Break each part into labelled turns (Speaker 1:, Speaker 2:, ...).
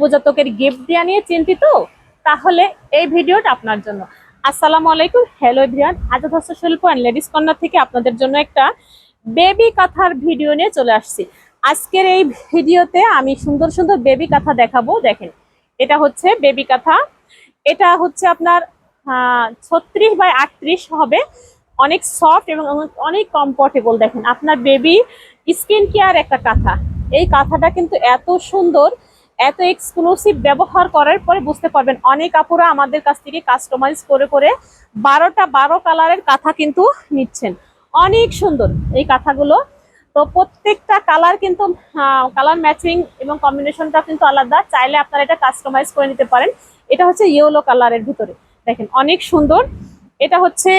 Speaker 1: নবজাতকের গিফট দেওয়া নিয়ে চিন্তিত, তাহলে এই ভিডিওটা আপনার জন্য। আসসালামু আলাইকুম হ্যালো এভরিওয়ান আজাদ হস্তশিল্প অ্যান্ড লেডিস কর্নার থেকে আপনাদের জন্য একটা বেবি কাঁথার ভিডিও নিয়ে চলে আসছি। আজকের এই ভিডিওতে আমি সুন্দর সুন্দর বেবি কাঁথা দেখাবো, দেখেন, এটা হচ্ছে বেবি কাঁথা। এটা হচ্ছে আপনার ছত্রিশ বাই আটত্রিশ হবে। অনেক সফট এবং অনেক কমফোর্টেবল দেখেন, আপনার বেবি স্কিন কেয়ার একটা কাঁথা। এই কাঁথাটা কিন্তু এত সুন্দর এত এক্সক্লুসিভ ব্যবহার করার পরে বুঝতে পারবেন অনেক আপুরা আমাদের কাছ থেকে কাস্টমাইজ করে করে বারোটা বারো কালারের কাঁথা কিন্তু নিচ্ছেন। অনেক সুন্দর এই কাঁথাগুলো। তো প্রত্যেকটা কালার কিন্তু কালার ম্যাচিং এবং কম্বিনেশনটা কিন্তু আলাদা। চাইলে আপনারা এটা কাস্টমাইজ করে নিতে পারেন। এটা হচ্ছে ইয়েলো কালারের ভিতরে। দেখেন, অনেক সুন্দর। এটা হচ্ছে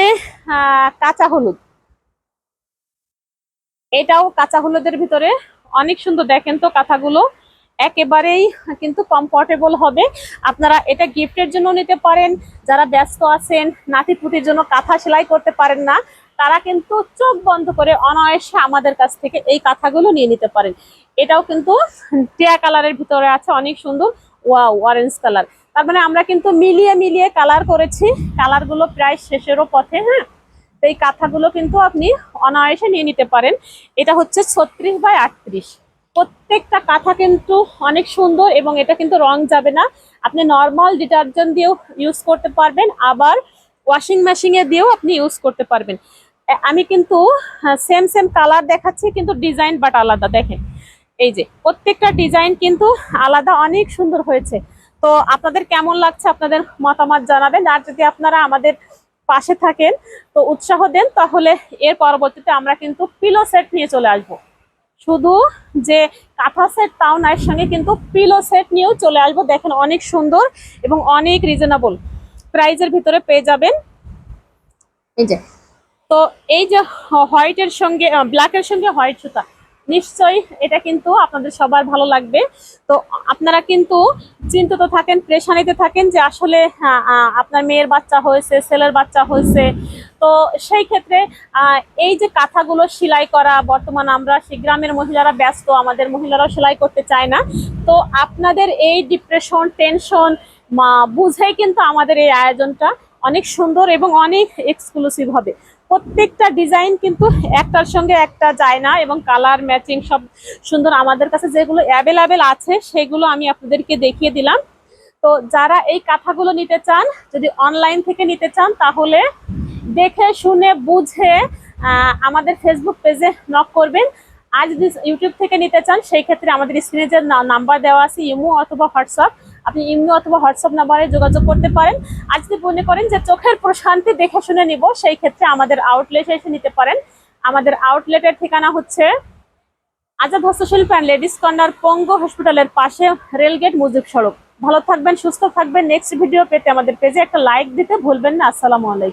Speaker 1: কাঁচা হলুদ। এটাও কাঁচা হলুদের ভিতরে। অনেক সুন্দর। দেখেন তো কাঁথাগুলো। একেবারেই কিন্তু কমফোর্টেবল হবে। আপনারা এটা গিফটের জন্য নিতে পারেন। যারা ব্যস্ত আছেন নাতি নাতিপুতির জন্য কাঁথা সেলাই করতে পারেন না, তারা কিন্তু চোখ বন্ধ করে অনায়াসে আমাদের কাছ থেকে এই কাঁথাগুলো নিয়ে নিতে পারেন। এটাও কিন্তু টিয়া কালারের ভিতরে আছে, অনেক সুন্দর। ওয়াও অরেঞ্জ কালার তার মানে আমরা কিন্তু মিলিয়ে মিলিয়ে কালার করেছি। কালারগুলো প্রায় শেষেরও পথে হ্যাঁ? এই কাঁথাগুলো কিন্তু আপনি অনায়াসে নিয়ে নিতে পারেন। এটা হচ্ছে ছত্রিশ বাই আটত্রিশ। প্রত্যেকটা কাঁথা কিন্তু অনেক সুন্দর এবং এটা কিন্তু রং যাবে না। আপনি নর্মাল ডিটারজেন্ট দিয়েও ইউজ করতে পারবেন, আবার ওয়াশিং মেশিনে দিয়েও আপনি ইউজ করতে পারবেন। আমি কিন্তু সেম সেম কালার দেখাচ্ছি, কিন্তু ডিজাইন বাট আলাদা। দেখেন, এই যে, প্রত্যেকটা ডিজাইন কিন্তু আলাদা, অনেক সুন্দর হয়েছে। তো আপনাদের কেমন লাগছে আপনাদের মতামত জানাবেন। আর যদি আপনারা আমাদের পাশে থাকেন, তো উৎসাহ দেন, তাহলে এর পরবর্তীতে আমরা কিন্তু পিলো সেট নিয়ে চলে আসব। শুধু যে কাঁথা সেট তাও না এর সঙ্গে কিন্তু পিলো সেট নিয়েও চলে আসব। দেখেন অনেক সুন্দর এবং অনেক রিজনেবল প্রাইজের ভিতরে পেয়ে যাবেন। এই যে। তো এই যে হোয়াইটের সঙ্গে ব্ল্যাকের সঙ্গে হোয়াইট সুতা নিশ্চয়ই এটা কিন্তু আপনাদের সবার ভালো লাগবে। তো আপনারা কিন্তু চিন্তিত থাকেন প্রেশানিতে থাকেন যে আসলে আপনার মেয়ের বাচ্চা হয়েছে ছেলের বাচ্চা হয়েছে তো সেই ক্ষেত্রে এই যে কাঁথাগুলো সেলাই করা, বর্তমান আমরা গ্রামের মহিলারা ব্যস্ত, আমাদের মহিলারাও সেলাই করতে চায় না। তো আপনাদের এই ডিপ্রেশন টেনশন বুঝেই কিন্তু আমাদের এই আয়োজনটা অনেক সুন্দর এবং অনেক এক্সক্লুসিভ হবে। প্রত্যেকটা ডিজাইন কিন্তু একটার সঙ্গে একটা যায় না এবং কালার ম্যাচিং সব সুন্দর। আমাদের কাছে যেগুলো অ্যাভেলেবেল আছে, সেগুলো আমি আপনাদেরকে দেখিয়ে দিলাম। তো যারা এই কাঁথাগুলো নিতে চান, যদি অনলাইন থেকে নিতে চান, তাহলে দেখে, শুনে, বুঝে আমাদের ফেসবুক পেজে নক করবেন। আর যদি ইউটিউব থেকে নিতে চান, সেই ক্ষেত্রে আমাদের স্ক্রিনে যে নাম্বার দেওয়া আছে, ইমো অথবা হোয়াটসঅ্যাপ। আপনি ইমো অথবা হোয়াটসঅ্যাপ নাম্বারে যোগাযোগ করতে পারেন। আর যদি মনে করেন যে চোখের প্রশান্তি দেখে শুনে নিব, সেই ক্ষেত্রে আমাদের আউটলেটে এসে নিতে পারেন। আমাদের আউটলেটের ঠিকানা হচ্ছে আজাদ হস্তশিল্প অ্যান্ড লেডিস কর্নার পঙ্গ হসপিটালের পাশে রেলগেট মুজিব সড়ক। ভালো থাকবেন, সুস্থ থাকবেন। নেক্সট ভিডিও পেতে আমাদের পেজে একটা লাইক দিতে ভুলবেন না। আসসালামু আলাইকুম।